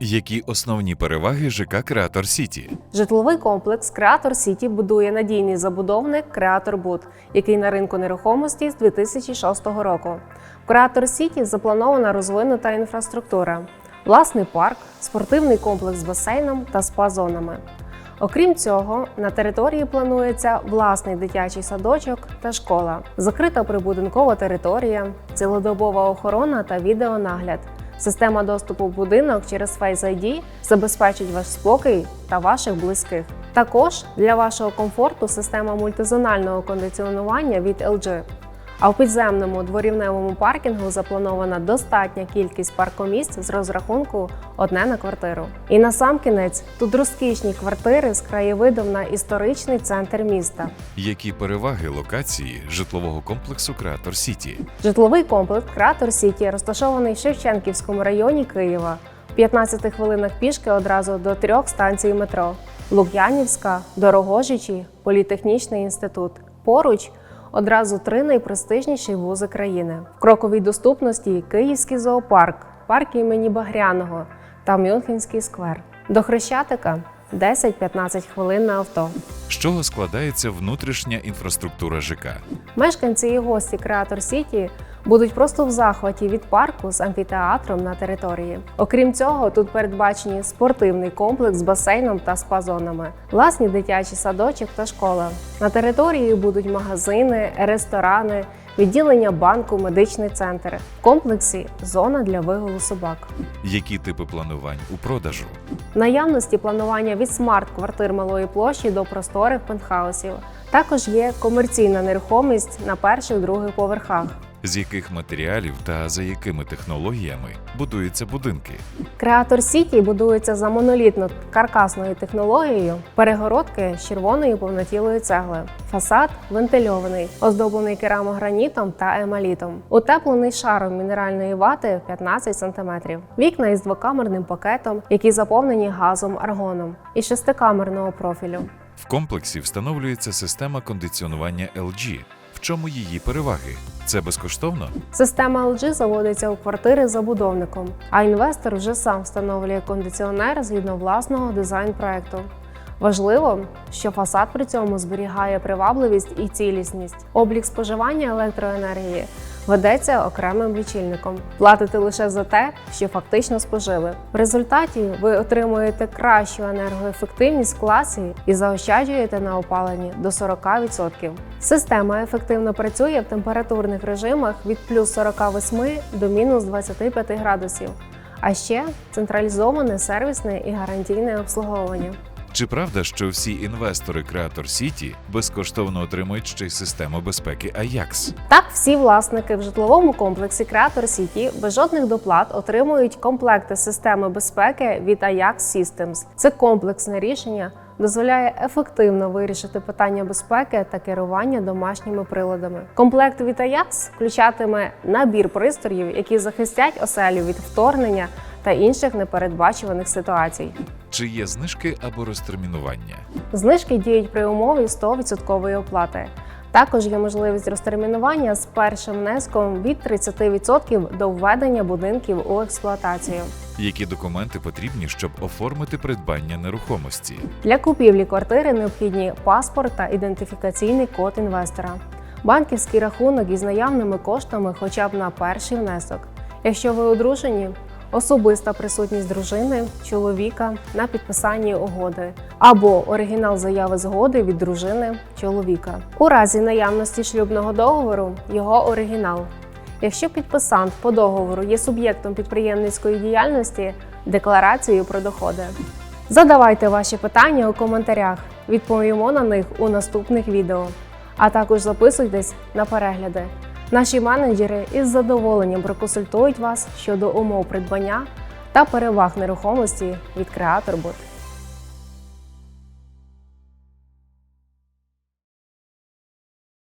Які основні переваги ЖК Креатор Сіті? Житловий комплекс Креатор Сіті будує надійний забудовник Креатор Буд, який на ринку нерухомості з 2006 року. В Креатор Сіті запланована розвинута інфраструктура, власний парк, спортивний комплекс з басейном та спа-зонами. Окрім цього, на території планується власний дитячий садочок та школа, закрита прибудинкова територія, цілодобова охорона та відеонагляд. Система доступу в будинок через Face ID забезпечить ваш спокій та ваших близьких. Також для вашого комфорту система мультизонального кондиціонування від LG. А в підземному дворівневому паркінгу запланована достатня кількість паркомісць з розрахунку одне на квартиру. І на сам кінець тут розкішні квартири з краєвидом на історичний центр міста. Які переваги локації житлового комплексу Креатор Сіті? Житловий комплекс Креатор Сіті розташований в Шевченківському районі Києва, в 15 хвилинах пішки одразу до трьох станцій метро: Лук'янівська, Дорогожичі, Політехнічний інститут. Поруч одразу три найпрестижніші вузи країни. В кроковій доступності Київський зоопарк, парк імені Багряного та Мюнхенський сквер. До Хрещатика 10-15 хвилин на авто. З чого складається внутрішня інфраструктура ЖК? Мешканці і гості Креатор Сіті будуть просто в захваті від парку з амфітеатром на території. Окрім цього, тут передбачені спортивний комплекс з басейном та спа-зонами, власні дитячі садочок та школа. На території будуть магазини, ресторани, відділення банку, медичний центр. В комплексі зона для вигулу собак. Які типи планувань у продажу? Наявності планування від смарт-квартир малої площі до просторих пентхаусів. Також є комерційна нерухомість на перших других поверхах. З яких матеріалів та за якими технологіями будуються будинки? Креатор Сіті будується за монолітно каркасною технологією, перегородки з червоної повнотілої цегли. Фасад вентильований, оздоблений керамогранітом та емалітом, утеплений шаром мінеральної вати 15 см. Вікна із двокамерним пакетом, які заповнені газом аргоном, і шестикамерного профілю. В комплексі встановлюється система кондиціонування LG. В чому її переваги? Це безкоштовно? Система LG заводиться у квартири забудовником, а інвестор вже сам встановлює кондиціонер згідно власного дизайн-проекту. Важливо, що фасад при цьому зберігає привабливість і цілісність. Облік споживання електроенергії ведеться окремим лічильником. Платите лише за те, що фактично спожили. В результаті ви отримуєте кращу енергоефективність в класі і заощаджуєте на опаленні до 40%. Система ефективно працює в температурних режимах від плюс 48 до мінус 25 градусів. А ще централізоване сервісне і гарантійне обслуговування. Чи правда, що всі інвестори Креатор Сіті безкоштовно отримують ще й систему безпеки AJAX? Так, всі власники в житловому комплексі Creator Сіті без жодних доплат отримують комплекти системи безпеки від Ajax Systems. Це комплексне рішення. Дозволяє ефективно вирішити питання безпеки та керування домашніми приладами. Комплект від Ajax включатиме набір пристроїв, які захистять оселю від вторгнення та інших непередбачуваних ситуацій. Чи є знижки або розтермінування? Знижки діють при умові 100% оплати. Також є можливість розтермінування з першим внеском від 30% до введення будинків у експлуатацію. Які документи потрібні, щоб оформити придбання нерухомості? Для купівлі квартири необхідні паспорт та ідентифікаційний код інвестора, банківський рахунок із наявними коштами хоча б на перший внесок. Якщо ви одружені, особиста присутність дружини, чоловіка на підписанні угоди або оригінал заяви згоди від дружини чоловіка. У разі наявності шлюбного договору його оригінал. Якщо підписант по договору є суб'єктом підприємницької діяльності, декларацію про доходи. Задавайте ваші питання у коментарях, відповімо на них у наступних відео. А також записуйтесь на перегляди. Наші менеджери із задоволенням проконсультують вас щодо умов придбання та переваг нерухомості від Creatorbot.